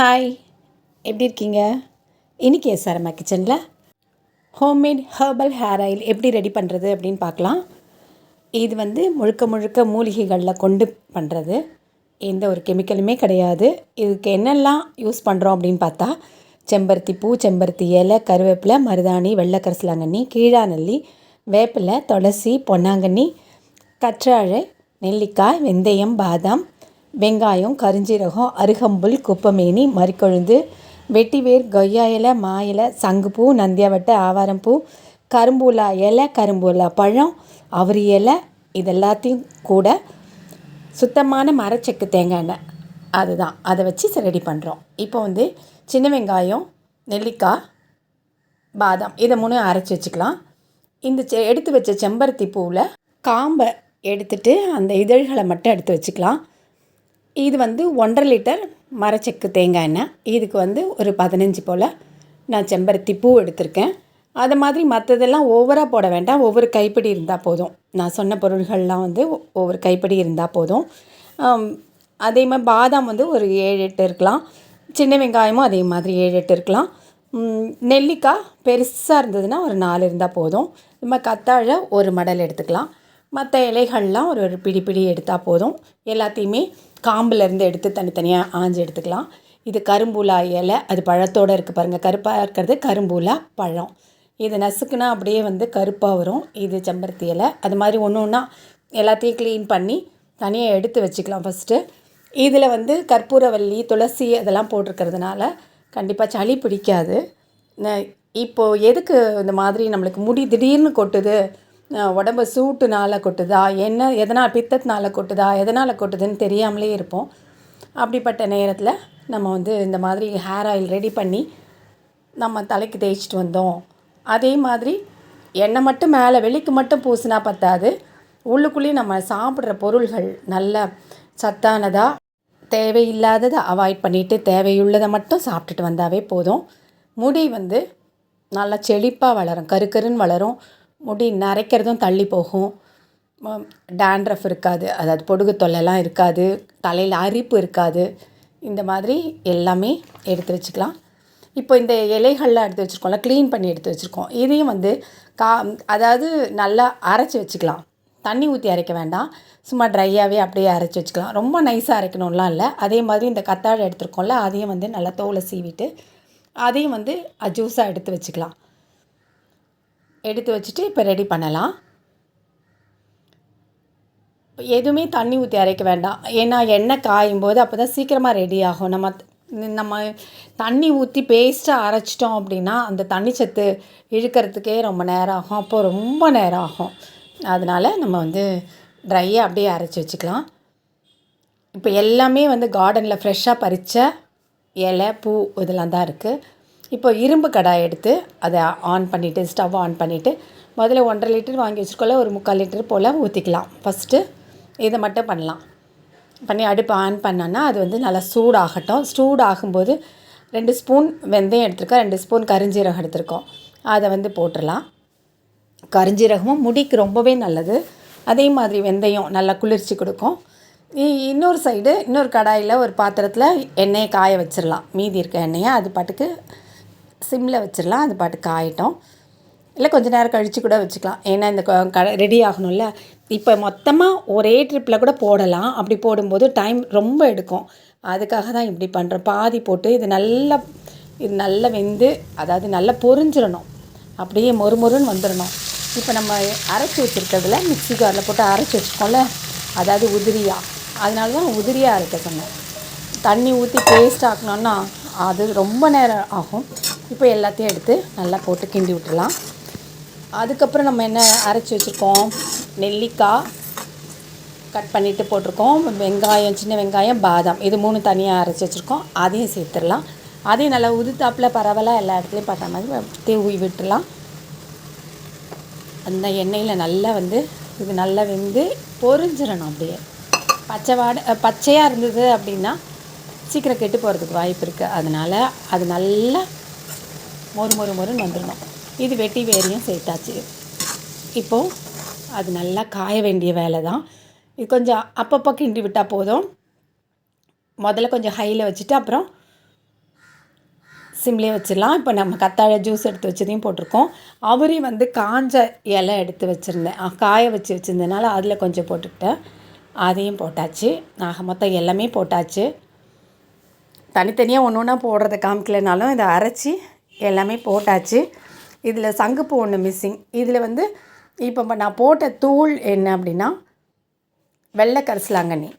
Hi எப்படி இருக்கீங்க? இன்றைக்கி எஸ்ஆர்எம்மா கிச்சனில் ஹோம்மேட் ஹெர்பல் ஹேர் ஆயில் எப்படி ரெடி பண்ணுறது அப்படின்னு பார்க்கலாம். இது வந்து முழுக்க முழுக்க மூலிகைகளில் கொண்டு பண்ணுறது எந்த ஒரு கெமிக்கலுமே கிடையாது. இதுக்கு என்னெல்லாம் யூஸ் பண்ணுறோம் அப்படின்னு பார்த்தா செம்பருத்தி பூ செம்பருத்தி இலை கருவேப்பிலை மருதாணி வெள்ளைக்கரசலாங்கண்ணி கீழாநெல்லி வேப்பிலை துளசி பொன்னாங்கண்ணி கற்றாழை நெல்லிக்காய் வெந்தயம் பாதாம் வெங்காயம் கருஞ்சீரகம் அருகம்புல் குப்பமேனி மறிக்கொழுந்து வெட்டிவேர் கொய்யா இலை மா இலை சங்குப்பூ நந்தியாவட்டை ஆவாரம்பூ கரும்பூலா இலை கரும்பூலா பழம் அவரி இலை இது எல்லாத்தையும் கூட சுத்தமான மரச்செக்கு தேங்காய் எண்ணெய். அதுதான். அதை வச்சு ரெடி பண்ணுறோம் இப்போ வந்து சின்ன வெங்காயம் நெல்லிக்காய் பாதாம் இதை மூணு அரைச்சி வச்சுக்கலாம். இந்த செ எடுத்து வச்ச செம்பருத்தி பூவில் காம்பை எடுத்துட்டு அந்த இதழ்களை மட்டும் எடுத்து வச்சுக்கலாம். இது வந்து ஒன்றரை லிட்டர் மரச்செக்கு தேங்காய் எண்ணெய். இதுக்கு வந்து ஒரு பதினஞ்சு போல் நான் செம்பருத்தி பூ எடுத்திருக்கேன். அது மாதிரி மற்றதெல்லாம் ஓவராக போட வேண்டாம். ஒவ்வொரு கைப்பிடி இருந்தால் போதும். நான் சொன்ன பொருள்கள்லாம் வந்து ஒ- ஒவ்வொரு கைப்பிடி இருந்தால் போதும். அதே மாதிரி பாதாம் வந்து ஒரு ஏழு எட்டு இருக்கலாம். சின்ன வெங்காயமும் அதே மாதிரி ஏழு எட்டு இருக்கலாம். நெல்லிக்காய் பெருசாக இருந்ததுன்னா ஒரு நாலு இருந்தால் போதும். நம்ம கத்தாழை ஒரு மடல் எடுத்துக்கலாம். மற்ற இலைகள்லாம் ஒரு ஒரு பிடி பிடி எடுத்தால் போதும். எல்லாத்தையுமே காம்புலேருந்து எடுத்து தனித்தனியாக ஆஞ்சு எடுத்துக்கலாம். இது கரும்பூலா இலை அது பழத்தோடு இருக்குது பாருங்கள் கருப்பாக இருக்கிறது கரும்பூலா பழம். இது நசுக்குனா அப்படியே வந்து கருப்பாக வரும். இது செம்பருத்தி இலை. அது மாதிரி ஒன்று ஒன்றா எல்லாத்தையும் க்ளீன் பண்ணி தனியாக எடுத்து வச்சுக்கலாம் ஃபஸ்ட்டு இதில் வந்து கற்பூரவல்லி துளசி அதெல்லாம் போட்டிருக்கிறதுனால கண்டிப்பாக சளி பிடிக்காது. இப்போது எதுக்கு இந்த மாதிரி நம்மளுக்கு முடி திடீர்னு கொட்டுது? உடம்பு சூட்டுனால கொட்டுதா? என்ன எதனால் பித்தத்தினால கொட்டுதா? எதனால் கொட்டுதுன்னு தெரியாமலே இருப்போம். அப்படிப்பட்ட நேரத்தில் நம்ம வந்து இந்த மாதிரி ஹேர் ஆயில் ரெடி பண்ணி நம்ம தலைக்கு தேய்ச்சிட்டு வந்தோம். அதே மாதிரி எண்ணெய் மட்டும் மேலே வெளிக்கு மட்டும் பூசினா பத்தாது. உள்ளுக்குள்ளேயும் நம்ம சாப்பிட்ற பொருள்கள் நல்ல சத்தானதாக தேவையில்லாததை அவாய்ட் பண்ணிவிட்டு தேவையுள்ளதை மட்டும் சாப்பிட்டுட்டு வந்தாவே போதும். முடி வந்து நல்லா செழிப்பாக வளரும் கருக்கருன்னு வளரும். முடி நரைக்கிறதும் தள்ளி போகும். டேண்ட்ரஃப் இருக்காது. அதாவது பொடுகு தொல்லைலாம் இருக்காது. தலையில் அரிப்பு இருக்காது. இந்த மாதிரி எல்லாமே எடுத்து வச்சுக்கலாம். இப்போ இந்த இலைகள்லாம் எடுத்து வச்சுருக்கோம்ல க்ளீன் பண்ணி எடுத்து வச்சுருக்கோம். இதையும் வந்து கா அதாவது நல்லா அரைச்சி வச்சுக்கலாம். தண்ணி ஊற்றி அரைக்க வேண்டாம். சும்மா ட்ரையாகவே அப்படியே அரைச்சி வச்சுக்கலாம். ரொம்ப நைஸாக அரைக்கணும்லாம் இல்லை. அதே மாதிரி இந்த கத்தாழை எடுத்துருக்கோம்ல அதையும் வந்து நல்லா தோலை சீவிட்டு அதையும் வந்து ஜூஸாக எடுத்து வச்சுக்கலாம். எடுத்து வச்சுட்டு இப்போ ரெடி பண்ணலாம். எதுவுமே தண்ணி ஊற்றி அரைக்க வேண்டாம். ஏன்னா எண்ணெய் காயும் போது அப்போ தான் சீக்கிரமாக ரெடி ஆகும். நம்ம நம்ம தண்ணி ஊற்றி பேஸ்ட்டாக அரைச்சிட்டோம் அப்படின்னா அந்த தண்ணி சத்து இழுக்கிறதுக்கே ரொம்ப நேரம் ஆகும். அப்போ ரொம்ப நேரம் ஆகும். அதனால் நம்ம வந்து ட்ரையாக அப்படியே அரைச்சி வச்சுக்கலாம். இப்போ எல்லாமே வந்து கார்டனில் ஃப்ரெஷ்ஷாக பறித்த இலை பூ இதெல்லாம் தான் இருக்குது இப்போ இரும்பு கடாய் எடுத்து அதை ஆன் பண்ணிவிட்டு ஸ்டவ் ஆன் பண்ணிவிட்டு முதல்ல ஒன்றரை லிட்டர் வாங்கி வச்சுருக்கோல ஒரு முக்கால் லிட்டர் போல் ஊற்றிக்கலாம் ஃபஸ்ட்டு இதை மட்டும் பண்ணலாம். பண்ணி அடுப்பு ஆன் பண்ணோன்னா அது வந்து நல்லா சூடாகட்டும். சூடாகும்போது ரெண்டு ஸ்பூன் வெந்தயம் எடுத்துருக்கோம் ரெண்டு ஸ்பூன் கரிஞ்சீரகம் எடுத்துருக்கோம். அதை வந்து போட்டுடலாம். கரிஞ்சீரகமும் முடிக்கு ரொம்பவே நல்லது. அதே மாதிரி வெந்தயம் நல்லா குளிர்ச்சி கொடுக்கும். இன்னொரு சைடு இன்னொரு கடாயில் ஒரு பாத்திரத்தில் எண்ணெயை காய வச்சிடலாம். மீதி இருக்க எண்ணெயை அது பாட்டுக்கு சிம்மில் வச்சிடலாம் அது பாட்டுக்கு காயட்டும் இல்லை கொஞ்சம் நேரம் கழித்து கூட வச்சுக்கலாம். ஏன்னா இந்த க- கடை ரெடி ஆகணும்ல. இப்போ மொத்தமாக ஒரே ட்ரிப்பில் கூட போடலாம். அப்படி போடும்போது டைம் ரொம்ப எடுக்கும். அதுக்காக தான் இப்படி பண்ணுறோம் பாதி போட்டு இது நல்லா இது நல்லா வெந்து அதாவது நல்லா பொரிஞ்சிடணும். அப்படியே மொறு மொறுன்னு வந்துடணும். இப்போ நம்ம அரைச்சி வச்சுருக்கிறதுல மிக்ஸி காரில் போட்டு அரைச்சி வச்சுக்கோம்ல. அதாவது உதிரியா. அதனால தான் உதிரியாக அரைக்க சொன்னேன். தண்ணி ஊற்றி பேஸ்ட் ஆக்கணுன்னா அது ரொம்ப நேரம் ஆகும். இப்போ எல்லாத்தையும் எடுத்து நல்லா போட்டு கிண்டி விட்டுலாம் அதுக்கப்புறம் நம்ம என்ன அரைச்சி வச்சுருக்கோம்? நெல்லிக்காய் கட் பண்ணிவிட்டு போட்டிருக்கோம். வெங்காயம் சின்ன வெங்காயம் பாதாம். இது மூணு தனியாக அரைச்சி வச்சுருக்கோம். அதையும் சேர்த்துடலாம். அதையும் நல்லா உதுத்தாப்பில் பரவலாக எல்லா இடத்துலையும் பார்த்த மாதிரி தேவி விட்டுடலாம். அந்த எண்ணெயில் நல்லா வந்து இது நல்லா வெந்து பொரிஞ்சிடணும் அப்படியே. பச்சை வாடை பச்சையாக இருந்தது அப்படின்னா சீக்கிரம் கெட்டு போகிறதுக்கு வாய்ப்பு இருக்குது அதனால் அது நல்லா மொறு மொறு மொறுன்னு வந்துடணும். இது வெட்டி வேறையும் சேர்த்தாச்சு. இப்போது அது நல்லா காய வேண்டிய வேலை தான். இது கொஞ்சம் அப்பப்போ கிண்டி விட்டால் போதும். முதல்ல கொஞ்சம் ஹையில் வச்சுட்டு அப்புறம் சிம்லேயே வச்சிடலாம். இப்போ நம்ம கத்தாழை ஜூஸ் எடுத்து வச்சதையும் போட்டிருக்கோம். அவரி வந்து காஞ்ச இலை எடுத்து வச்சுருந்தேன். காய வச்சு வச்சுருந்தனால அதில் கொஞ்சம் போட்டுக்கிட்டேன். அதையும் போட்டாச்சு. ஆக மொத்தம் எல்லாமே போட்டாச்சு. தனித்தனியாக ஒன்று ஒன்றா போடுறத காமிக்கலைனாலும் இதை அரைச்சி எல்லாமே போட்டாச்சு. இதில் சங்குப்பு ஒன்று மிஸ்ஸிங் இதில் வந்து இப்போ நான் போட்ட தூள் என்ன அப்படின்னா வெள்ளை கரிசலாங்கண்ணி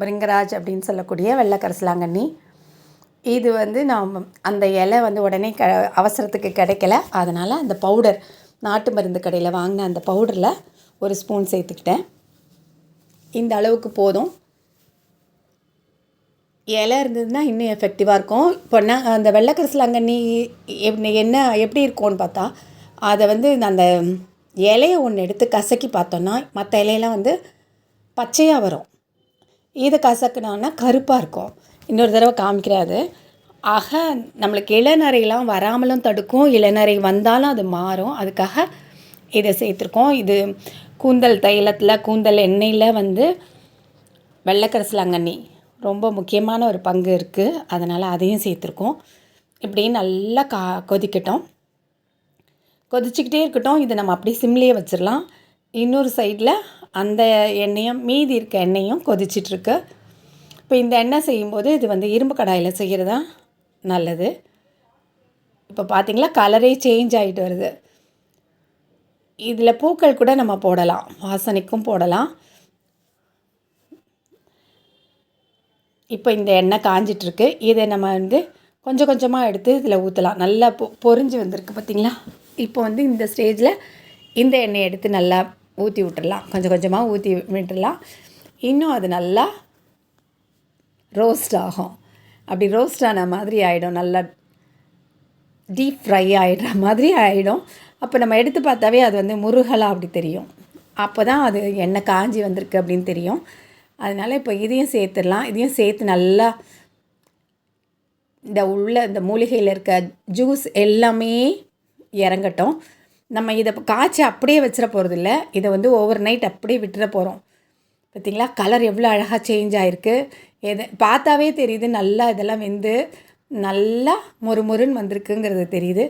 பிரிங்கராஜ் அப்படின்னு சொல்லக்கூடிய வெள்ளை கரிசலாங்கண்ணி இது வந்து நான் அந்த இலை வந்து உடனே க அவசரத்துக்கு கிடைக்கல. அதனால் அந்த பவுடர் நாட்டு மருந்து கடையில் வாங்கின அந்த பவுடரில் ஒரு ஸ்பூன் சேர்த்துக்கிட்டேன். இந்த அளவுக்கு போதும். இலை இருந்ததுன்னா இன்னும் எஃபெக்டிவாக இருக்கும். இப்போ நான் அந்த வெள்ளைக்கரிசலாங்கண்ணி என்ன எப்படி இருக்கும்னு பார்த்தா அதை வந்து அந்த இலையை ஒன்று எடுத்து கசக்கி பார்த்தோன்னா மற்ற இலையெல்லாம் வந்து பச்சையாக வரும். இதை கசக்குனோன்னா கருப்பாக இருக்கும். இன்னொரு தடவை காமிக்கிறாது ஆக நம்மளுக்கு இளநரையெல்லாம் வராமலும் தடுக்கும். இளநரை வந்தாலும் அது மாறும். அதுக்காக இதை சேர்த்துருக்கோம். இது கூந்தல் தைலத்தில் கூந்தல் எண்ணெயில் வந்து வெள்ளைக்கரிசலாங்கண்ணி ரொம்ப முக்கியமான ஒரு பங்கு இருக்குது அதனால் அதையும் சேர்த்துருக்கோம். இப்படி நல்லா கா கொதிக்கட்டும். கொதிச்சுக்கிட்டே இருக்கட்டும். இதை நம்ம அப்படியே சிம்லேயே வச்சிடலாம் இன்னொரு சைடில் அந்த எண்ணெயும் மீதி இருக்க எண்ணெயும் கொதிச்சிட்ருக்கு. இப்போ இந்த எண்ணெய் செய்யும்போது இது வந்து இரும்பு கடாயில் செய்கிறது தான் நல்லது. இப்போ பார்த்தீங்களா கலரே சேஞ்ச் ஆகிட்டு வருது. இதில் பூக்கள் கூட நம்ம போடலாம். வாசனைக்கும் போடலாம். இப்போ இந்த எண்ணெய் காஞ்சிட்ருக்கு. இதை நம்ம வந்து கொஞ்சம் கொஞ்சமாக எடுத்து இதில் ஊற்றலாம் நல்லா பொ பொறிஞ்சு வந்திருக்கு பார்த்தீங்களா? இப்போ வந்து இந்த ஸ்டேஜில் இந்த எண்ணெயை எடுத்து நல்லா ஊற்றி விட்டுடலாம் கொஞ்சம் கொஞ்சமாக ஊற்றி விட்டுடலாம் இன்னும் அது நல்லா ரோஸ்ட் ஆகும். அப்படி ரோஸ்ட் ஆன மாதிரி ஆகிடும் நல்லா டீப் ஃப்ரை ஆகிடுற மாதிரி ஆகிடும் அப்போ நம்ம எடுத்து பார்த்தாவே அது வந்து முருகலாக அப்படி தெரியும். அப்போ தான் அது எண்ணெய் காஞ்சி வந்திருக்கு அப்படின்னு தெரியும். அதனால் இப்போ இதையும் சேர்த்துடலாம். இதையும் சேர்த்து நல்லா இந்த உள்ள இந்த மூலிகையில் இருக்க ஜூஸ் எல்லாமே இறங்கட்டும். நம்ம இதை காய்ச்சி அப்படியே வச்சிட போகிறதில்ல இதை வந்து ஓவர் நைட் அப்படியே விட்டுற போகிறோம் பார்த்தீங்களா கலர் எவ்வளோ அழகாக சேஞ்ச் ஆகிருக்கு எது பார்த்தாவே தெரியுது. நல்லா இதெல்லாம் வெந்து நல்லா மொறுமொறுன்னு வந்திருக்குங்கிறது தெரியுது.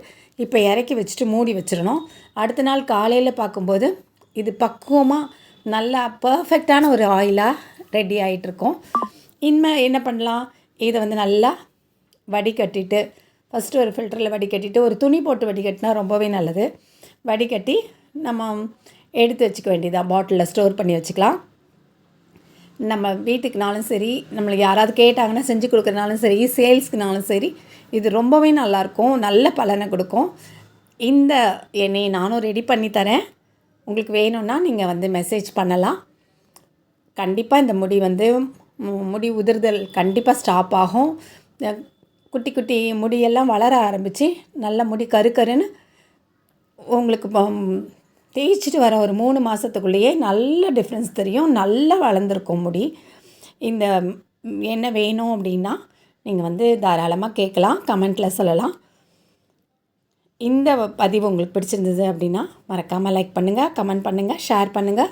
இப்போ இறக்கி வச்சுட்டு மூடி வச்சிடணும். அடுத்த நாள் காலையில் பார்க்கும்போது இது பக்குவமாக நல்லா பர்ஃபெக்டான ஒரு ஆயிலாக ரெடி ஆகிட்டுருக்கோம் இனிமேல் என்ன பண்ணலாம்? இதை வந்து நல்லா வடிகட்டிட்டு ஃபஸ்ட்டு ஒரு ஃபில்டரில் வடிகட்டிட்டு ஒரு துணி போட்டு வடிகட்டினா ரொம்பவே நல்லது. வடிகட்டி நம்ம எடுத்து வச்சுக்க வேண்டியதாக பாட்டிலில் ஸ்டோர் பண்ணி வச்சுக்கலாம். நம்ம வீட்டுக்குனாலும் சரி நம்மளுக்கு யாராவது கேட்டாங்கன்னா செஞ்சு கொடுக்குறனாலும் சரி சேல்ஸ்க்குனாலும் சரி இது ரொம்பவே நல்லாயிருக்கும். நல்ல பலனை கொடுக்கும். இந்த எண்ணெயை நானும் ரெடி பண்ணி தரேன். உங்களுக்கு வேணும்னா நீங்கள் வந்து மெசேஜ் பண்ணலாம். கண்டிப்பாக இந்த முடி வந்து மு- முடி உதிர்தல் கண்டிப்பாக ஸ்டாப் ஆகும். குட்டி குட்டி முடியெல்லாம் வளர ஆரம்பித்து நல்ல முடி கரு கருன்னு உங்களுக்கு தேய்ச்சிட்டு வர ஒரு மூணு மாதத்துக்குள்ளேயே நல்ல டிஃப்ரென்ஸ் தெரியும். நல்லா வளர்ந்துருக்கும் முடி. இந்த என்ன வேணும் அப்படின்னா நீங்கள் வந்து தாராளமாக கேட்கலாம். கமெண்ட்டில் சொல்லலாம். இந்த பதிவு உங்களுக்கு பிடிச்சிருந்தது அப்படின்னா மறக்காமல் லைக் பண்ணுங்கள் கமெண்ட் பண்ணுங்கள் ஷேர் பண்ணுங்கள்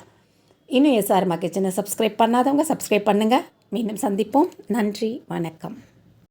இன்னும் எஸ்ஆர்மா கிச்சனை சப்ஸ்கிரைப் பண்ணாதவங்க சப்ஸ்கிரைப் பண்ணுங்கள் மீண்டும் சந்திப்போம். நன்றி. வணக்கம்.